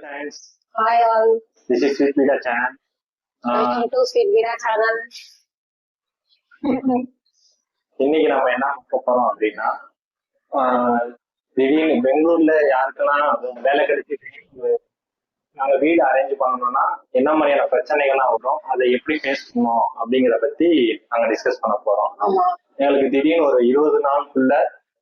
friends, Hi all, this is Sweet Vida Chan. Uh, welcome to Sweet Vida channel. இன்னைக்கு நம்ம என்ன பார்க்க போறோம் அப்படின்னா திடீர்னு பெங்களூர்ல யாருக்கெல்லாம் வேலை கிடைச்சி நாங்க வீடு அரேஞ்ச் பண்ணணும்னா என்ன மாதிரியான பிரச்சனைகள்லாம் வரும் அதை எப்படி ஃபேஸ் பண்ணணும் அப்படிங்கிறத பத்தி நாங்க டிஸ்கஸ் பண்ண போறோம். எங்களுக்கு திடீர்னு ஒரு இருபது நாளுக்குள்ள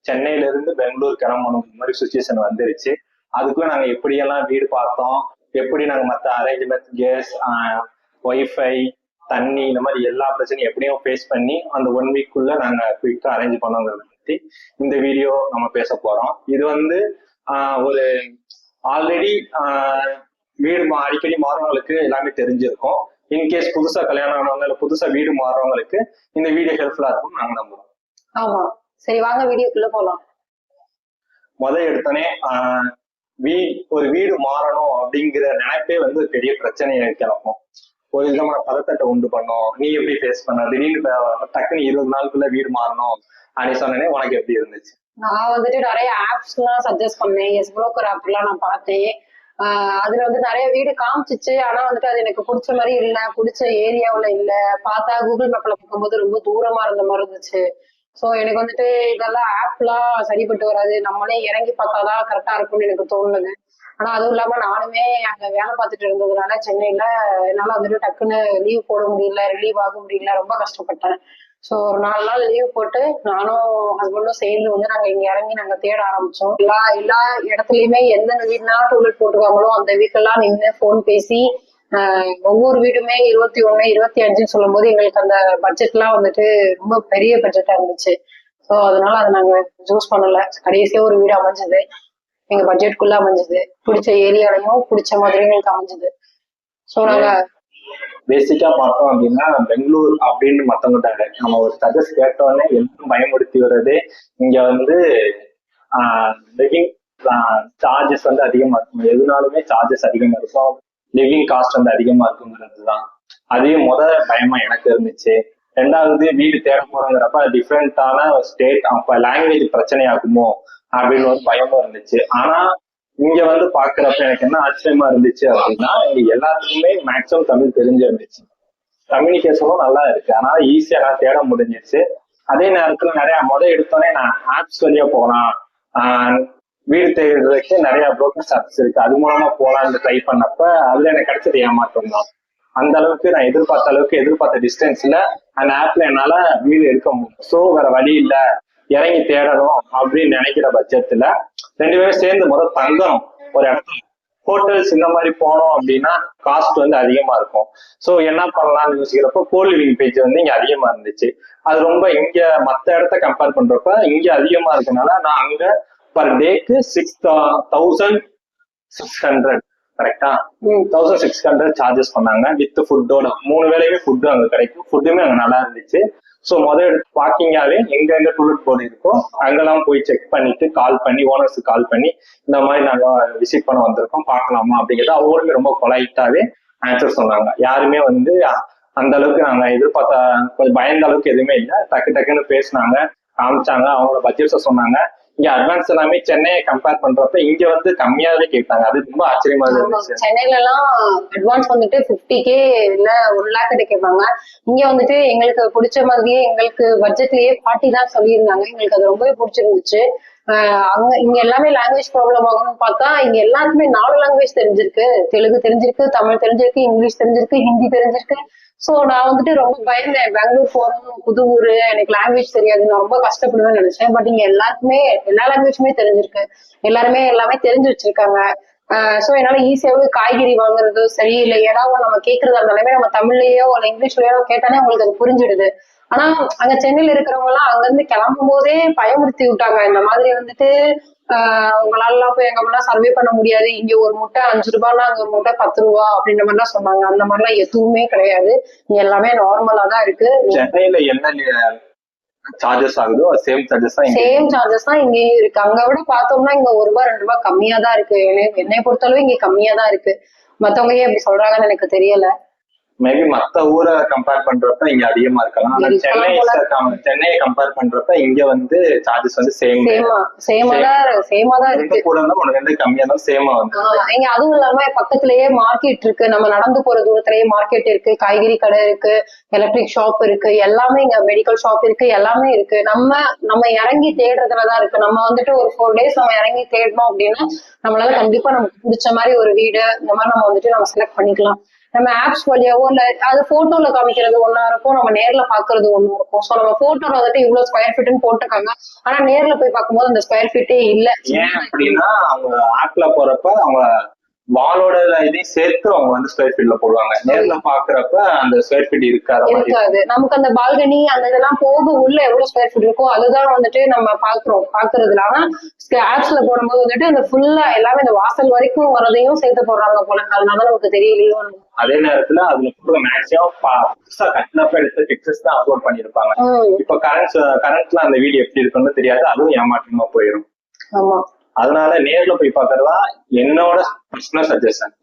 சென்னையில இருந்து பெங்களூர் கிளம்பணும் இந்த மாதிரி சுச்சுவேஷன் வந்துருச்சு. அதுக்குள்ள நாங்க எப்படியெல்லாம் வீடு பார்த்தோம் எப்படி நாங்க மத்த அரேஞ்ச்மெண்ட் கேஸ் ஒய்ஃபை தண்ணி இந்த மாதிரி எல்லா பிரச்சனையும் எப்படியும் ஃபேஸ் பண்ணி அந்த ஒன் வீக்குள்ள நாங்க குயிக்கா அரேஞ்ச் பண்ணோங்கிறத பத்தி இந்த வீடியோ நம்ம பேச போறோம். இது வந்து ஒரு ஆல்ரெடி வீடு அடிக்கடி மாறவங்களுக்கு எல்லாமே தெரிஞ்சிருக்கும். இன்கேஸ் புதுசா கல்யாணம் ஆனவங்க இல்ல புதுசா வீடு மாறுறவங்களுக்கு இந்த வீடியோ ஹெல்ப்ஃபுல்லா இருக்கும் நாங்க நம்புறோம். ஆமா. சரி வாங்க வீடியோக்குள்ள போலாம். முதல் எடுத்தோடனே வீ ஒரு வீடு மாறணும் அப்படிங்கிற நினைப்பே வந்து ஒரு பெரிய பிரச்சனையை கிளப்பும் ஒரு விதமான பதத்தட்டை உண்டு பண்ணும். நீ எப்படி ஃபேஸ் பண்ண? திடீர்னு டக்குன்னு இருபது நாளுக்குள்ள வீடு மாறணும் அப்படின்னு சொன்னேனே உனக்கு எப்படி இருந்துச்சு? நான் வந்துட்டு நிறைய ஆப்ஸ் எல்லாம் சஜஸ்ட் பண்ணேன். எஸ் புரோக்கர் ஆப் எல்லாம் நான் பார்த்தேன். ஆஹ் அதுல வந்து நிறைய வீடு காமிச்சிச்சு. ஆனா வந்துட்டு அது எனக்கு பிடிச்ச மாதிரி இல்ல பிடிச்ச ஏரியாவுல இல்ல. பார்த்தா கூகுள் மேப்ல பார்க்கும்போது ரொம்ப தூரமா இருந்த மாதிரி இருந்துச்சு. ஸோ எனக்கு வந்துட்டு இதெல்லாம் ஆப்லாம் சரிப்பட்டு வராது. நம்மளே இறங்கி பார்த்தாதான் கரெக்டா இருக்கும்னு எனக்கு தோணுது. ஆனா அதுவும் இல்லாம நானுமே அங்க வேலை பார்த்துட்டு இருந்ததுனால சென்னையில என்னால வந்துட்டு டக்குன்னு லீவ் போட முடியல ரிலீவ் ஆக முடியல ரொம்ப கஷ்டப்பட்டேன். ஸோ ஒரு நாலு நாள் லீவ் போட்டு நானும் ஹஸ்பண்டும் சேர்ந்து வந்து நாங்கள் இங்கே இறங்கி நாங்கள் தேட ஆரம்பித்தோம் எல்லா எல்லா இடத்துலையுமே எந்தெந்த வீடுனா டூலெட் போட்டிருக்காங்களோ அந்த வீட்டெல்லாம் நின்று ஃபோன் பேசி ஒவ்வொரு வீடுமே இருபத்தி ஒண்ணு இருபத்தி அஞ்சுன்னு சொல்லும் போது எங்களுக்கு அந்த பட்ஜெட்லாம் வந்துட்டு ரொம்ப பெரிய பட்ஜெட்டா இருந்துச்சு. ஸோ அதனால அதை நாங்க சூஸ் பண்ணல. கடைசியா ஒரு வீடு அமைஞ்சது. எங்க பட்ஜெட்குள்ள அமைஞ்சது. பிடிச்ச ஏரியாலையும் பிடிச்ச மாதிரியும் எங்களுக்கு அமைஞ்சது. ஸோ நாங்க பேசிக்கா பார்த்தோம் அப்படின்னா பெங்களூர் அப்படின்னு மத்தவங்கிட்ட நம்ம ஒரு சஜஸ்ட் கேட்டோடனே எல்லாம் பயமுறுத்தி வர்றது இங்க வந்து லிவிங் சார்ஜஸ் வந்து அதிகமா இருக்கும். எதுனாலுமே சார்ஜஸ் அதிகமா இருக்கும். லிவிங் காஸ்ட் வந்து அதிகமா இருக்குங்கிறது தான் அதே முத பயமா எனக்கு இருந்துச்சு. ரெண்டாவது வீடு தேட போறோங்கிறப்ப டிஃப்ரெண்டான ஸ்டேட் அப்ப லாங்குவேஜ் பிரச்சனை ஆகுமோ அப்படின்னு ஒரு பயமும் இருந்துச்சு. ஆனா இங்க வந்து பாக்குறப்ப எனக்கு என்ன ஆச்சரியமா இருந்துச்சு அப்படின்னா இங்க எல்லாத்துக்குமே மேக்ஸிமம் தமிழ் தெரிஞ்சிருந்துச்சு. கம்யூனிகேஷனும் நல்லா இருக்கு. அதனால ஈஸியா நான் தேட முடிஞ்சிருச்சு. அதே நேரத்துல நிறைய முத எடுத்தோடனே நான் ஆப்ஸ் வழியா போகலாம் வீடு தேடுறதுக்கு நிறைய புரோக்கர்ஸ் ஆப்ஸ் இருக்கு. அது மூலமா போலான்னு ட்ரை பண்ணப்ப அதுல எனக்கு கிடைச்சது ஏமாற்றம் தான். அந்த அளவுக்கு நான் எதிர்பார்த்த அளவுக்கு எதிர்பார்த்த டிஸ்டன்ஸ்ல அந்த ஆப்ல என்னால வீடு எடுக்க முடியும். ஸோ வேற வழி இல்லை. இறங்கி தேடணும் அப்படின்னு நினைக்கிற பட்சத்துல ரெண்டு பேரும் சேர்ந்து முதல் தங்கணும் ஒரு இடத்துல. ஹோட்டல்ஸ் இந்த மாதிரி போனோம் அப்படின்னா காஸ்ட் வந்து அதிகமா இருக்கும். ஸோ என்ன பண்ணலாம்னு யோசிக்கிறப்போ கோல்விங் பேஜ் வந்து இங்க அதிகமா இருந்துச்சு. அது ரொம்ப இங்க மத்த இடத்த கம்பேர் பண்றப்ப இங்க அதிகமா இருக்கனால நான் அங்க பர் டேக்கு சிக்ஸ் தௌசண்ட் சிக்ஸ் ஹண்ட்ரட் கரெக்டா தௌசண்ட் சிக்ஸ் ஹண்ட்ரட் சார்ஜஸ் பண்ணாங்க. வித் ஃபுட்டோட மூணு வேலையுமே ஃபுட்டு அங்க கிடைக்கும். ஃபுட்டுமே அங்க நல்லா இருந்துச்சு. ஸோ முதல் எடுத்து பார்க்கிங்காவே எங்க எங்க டூலெட் போர்டு இருக்கோ அங்கெல்லாம் போய் செக் பண்ணிட்டு கால் பண்ணி ஓனர்ஸுக்கு கால் பண்ணி இந்த மாதிரி நாங்க விசிட் பண்ண வந்திருக்கோம். பார்க்கலாமா அப்படிங்கிறது அவங்களுமே ரொம்ப பொலைட்டாவே ஆன்சர் சொன்னாங்க. யாருமே வந்து அந்த அளவுக்கு நாங்க எதிர்பார்த்த கொஞ்சம் பயந்த அளவுக்கு எதுவுமே இல்லை. டக்கு டக்குன்னு பேசினாங்க காமிச்சாங்க. அவங்களோட பட்ஜெட்ஸை சொன்னாங்க. இங்க அட்வான்ஸ் எல்லாமே சென்னையை கம்பேர் பண்றப்ப இங்க வந்து கம்மியாவே கேட்டாங்க. அது ரொம்ப ஆச்சரியமா இருந்துச்சு. சென்னையில எல்லாம் அட்வான்ஸ் வந்துட்டு 50k கே இல்ல ஒன் லேக் கிட்ட கேட்பாங்க. இங்க வந்துட்டு எங்களுக்கு பிடிச்ச மாதிரியே எங்களுக்கு பட்ஜெட்லயே ஃபார்ட்டி தான் சொல்லியிருந்தாங்க. எங்களுக்கு அது ரொம்பவே பிடிச்சிருந்துச்சு. அங்க இங்க எல்லாமே லாங்குவேஜ் ப்ராப்ளம் ஆகும்னு பார்த்தா இங்க எல்லாருக்குமே நாலு லாங்குவேஜ் தெரிஞ்சிருக்கு. தெலுங்கு தெரிஞ்சிருக்கு தமிழ் தெரிஞ்சிருக்கு இங்கிலீஷ் தெரிஞ்சிருக்கு ஹிந்தி தெரிஞ்சிருக்கு. சோ நான் வந்துட்டு ரொம்ப பயந்தேன். பெங்களூர் போறோம் புது ஊரு எனக்கு லாங்குவேஜ் தெரியாது. நான் ரொம்ப கஷ்டப்படுவேன்னு நினைச்சேன். பட் இங்க எல்லாருக்குமே எல்லா லாங்குவேஜுமே தெரிஞ்சிருக்கு. எல்லாருமே எல்லாமே தெரிஞ்சு வச்சிருக்காங்க. சோ என்னால ஈஸியாவே காய்கறி வாங்குறதோ சரி இல்ல ஏதாவது நம்ம கேக்குறதா இருந்தாலுமே நம்ம தமிழ்லயோ இல்ல இங்கிலீஷ்லயோ கேட்டாலே உங்களுக்கு அது புரிஞ்சிடுது. ஆனா அங்க சென்னையில இருக்கிறவங்க எல்லாம் அங்க இருந்து கிளம்பும் போதே பயமுறுத்தி விட்டாங்க. இந்த மாதிரி வந்துட்டு ஆஹ் உங்களால எல்லாம் போய் எங்க எல்லாம் சர்வே பண்ண முடியாது. இங்க ஒரு முட்டை அஞ்சு ரூபாய்னா அங்க ஒரு முட்டை பத்து ரூபா அப்படின்ற மாதிரிலாம் சொன்னாங்க. அந்த மாதிரிலாம் எதுவுமே கிடையாது. இங்க எல்லாமே நார்மலா தான் இருக்கு. சென்னையில என்ன சார்ஜஸ் ஆகுதோ சேம் சார்ஜஸ் தான் சேம் சார்ஜஸ் தான் இங்கேயும் இருக்கு. அங்க விட பார்த்தோம்னா இங்க ஒரு ரூபாய் ரெண்டு ரூபாய் கம்மியா தான் இருக்கு. என்னை- பொறுத்தளவு இங்க கம்மியா தான் இருக்கு. மத்தவங்க ஏன் இப்படி சொல்றாங்கன்னு எனக்கு தெரியல. மேபி மத்த ஊரை கம்பேர் பண்றப்ப இங்க அதிகமா இருக்கலாம். ஆனா சென்னை சென்னையை கம்பேர் பண்றப்ப இங்க வந்து சார்ஜஸ் வந்து சேம் சேமா சேமா தான் இருக்கு. கூட இருந்தா உனக்கு வந்து கம்மியா தான் சேமா வந்து. இங்க அதுவும் இல்லாம பக்கத்திலேயே மார்க்கெட் இருக்கு. நம்ம நடந்து போற தூரத்திலேயே மார்க்கெட் இருக்கு. காய்கறி கடை இருக்கு. எலக்ட்ரிக் ஷாப் இருக்கு. எல்லாமே இங்க மெடிக்கல் ஷாப் இருக்கு. எல்லாமே இருக்கு. நம்ம நம்ம இறங்கி தேடுறதுலதான் இருக்கு. நம்ம வந்துட்டு ஒரு ஃபோர் டேஸ் நம்ம இறங்கி தேடணும் அப்படின்னா நம்மளால கண்டிப்பா நமக்கு பிடிச்ச மாதிரி ஒரு வீடு இந்த மாதிரி நம்ம வந்துட்டு நம்ம செலக்ட் பண்ணிக்கலாம். நம்ம ஆப்ஸ் வழியாவோ இல்ல அது போட்டோல காமிக்கிறது ஒண்ணா இருக்கும் நம்ம நேர்ல பாக்குறது ஒண்ணா இருக்கும். சோ நம்ம போட்டோல வந்துட்டு இவ்வளவு ஸ்கொயர் ஃபீட்னு போட்டிருக்காங்க. ஆனா நேர்ல போய் பார்க்கும்போது அந்த ஸ்கொயர் ஃபீட்டே இல்ல. ஏன் அப்படின்னா அவங்க ஆப்ல போறப்ப அவங்க வாலோட இதையும் சேர்த்து அவங்க வந்து ஸ்கொயர் ஃபீட்ல போடுவாங்க. நேர்ல பாக்குறப்ப அந்த ஸ்கொயர் ஃபீட் இருக்காத மாதிரி இருக்காது. நமக்கு அந்த பால்கனி அந்த இதெல்லாம் போக உள்ள எவ்வளவு ஸ்கொயர் ஃபீட் இருக்கோ அதுதான் வந்துட்டு நம்ம பாக்குறோம் பாக்குறதுல. ஆனா ஆப்ஸ்ல போடும்போது வந்துட்டு அந்த ஃபுல்லா எல்லாமே இந்த வாசல் வரைக்கும் வரதையும் சேர்த்து போடுறாங்க போல. அதனால நமக்கு தெரியலையோ அதே நேரத்துல அதுல போடுற மேக்ஸிமம் புதுசா கட்டினப்ப எடுத்த பிக்சர்ஸ் தான் அப்லோட் பண்ணிருப்பாங்க இப்ப கரண்ட் கரண்ட்ல அந்த வீடியோ எப்படி இருக்குன்னு தெரியாது. அதுவும் ஏமாற்றமா போயிடும் ஆமா. அதனால நேர்ல போய் பாக்குறதா என்னோட பர்சனல் சஜஷன்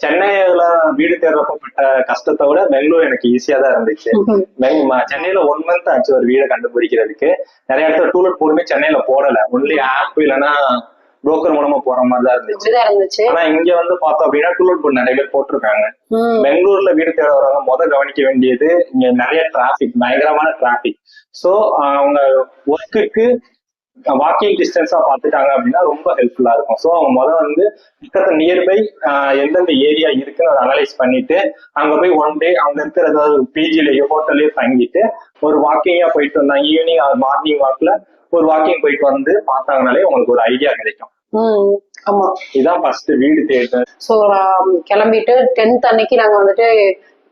சென்னையில வீடு தேடுறப்பட்ட கஷ்டத்தை விட பெங்களூர் எனக்கு ஈஸியா தான் இருந்துச்சு. சென்னையில ஒன் மந்த் ஆச்சு ஒரு வீடை கண்டுபிடிக்கிறதுக்கு. நிறைய இடத்துல டூலெட் போடுமே சென்னையில போடல. ஒன்லி ஆப் இல்லைன்னா புரோக்கர் மூலமா போற மாதிரி தான் இருந்துச்சு. ஆனா இங்க வந்து பார்த்தோம் அப்படின்னா டூலெட் போர்டு நிறைய பேர் போட்டிருக்காங்க. பெங்களூர்ல வீடு தேட வரவங்க முத கவனிக்க வேண்டியது இங்க நிறைய டிராபிக் பயங்கரமான டிராபிக் சோ அவங்க ஒர்க்குக்கு வாக்கிங் டிஸ்டன்ஸா பாத்துட்டாங்க அப்படின்னா ரொம்ப ஹெல்ப்ஃபுல்லா இருக்கும். சோ அவங்க முத வந்து பக்கத்துல நியர்பை எந்தெந்த ஏரியா இருக்குன்னு அதை அனலைஸ் பண்ணிட்டு அங்க போய் ஒன் டே அங்க இருக்கிற ஏதாவது பிஜிலயோ ஹோட்டல்லயோ தங்கிட்டு ஒரு வாக்கிங்கா போயிட்டு வந்தாங்க. ஈவினிங் மார்னிங் வாக்ல ஒரு வாக்கிங் போயிட்டு வந்து பார்த்தாங்கனாலே உங்களுக்கு ஒரு ஐடியா கிடைக்கும். ஆமா. இதான் ஃபர்ஸ்ட் வீடு தேடு ஸோ கிளம்பிட்டு டென்த் அன்னைக்கு நாங்க வந்துட்டு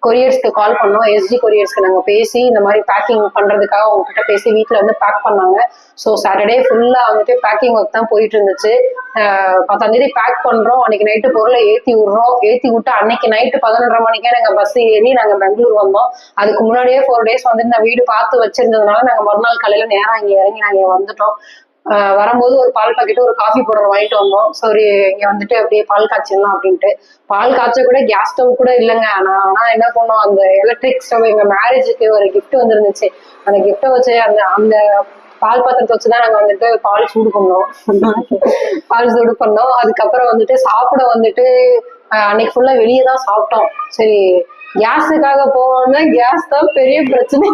கொரியர்ஸ்க்கு கால் பண்ணோம். எஸ்ஜி கொரியர்ஸ்க்கு நாங்க பேசி இந்த மாதிரி பேக்கிங் பண்றதுக்காக உங்ககிட்ட பேசி வீட்ல வந்து பேக் பண்ணாங்க. ஸோ சாட்டர்டே ஃபுல்லா வந்துட்டு பேக்கிங் ஒர்க் தான் போயிட்டு இருந்துச்சு ஆஹ் பத்தாம் தேதி பேக் பண்றோம். அன்னைக்கு நைட்டு பொருளை ஏத்தி விடுறோம். ஏத்தி விட்டு அன்னைக்கு நைட்டு பதினொன்றரை மணிக்கே நாங்க பஸ் ஏறி நாங்க பெங்களூர் வந்தோம். அதுக்கு முன்னாடியே ஃபோர் டேஸ் வந்து நான் வீடு பார்த்து வச்சிருந்ததுனால நாங்க மறுநாள் காலையில நேரம் இங்க இறங்கி நாங்க வந்துட்டோம். வரும்போது ஒரு பால் பாக்கெட் ஒரு காஃபி பவுடர் வாங்கிட்டு வந்தோம். சரி இங்க வந்துட்டு அப்படியே பால் காய்ச்சிடலாம் அப்படின்ட்டு. பால் காய்ச்ச கூட கேஸ் ஸ்டவ் கூட இல்லைங்க. நான் ஆனா என்ன பண்ணோம் அந்த எலக்ட்ரிக் ஸ்டவ் எங்க மேரேஜுக்கு ஒரு கிஃப்ட் வந்துருந்துச்சு. அந்த கிஃப்ட்டை வச்சு அந்த அந்த பால் பாத்திரத்தை வச்சுதான் நாங்க வந்துட்டு பால் சூடு பண்ணோம். பால் சூடு பண்ணோம். அதுக்கப்புறம் வந்துட்டு சாப்பிட வந்துட்டு அன்னைக்கு ஃபுல்லா வெளியே தான் சாப்பிட்டோம். சரி கேஸுக்காக போவோம்னா கேஸ் தான் பெரிய பிரச்சனை.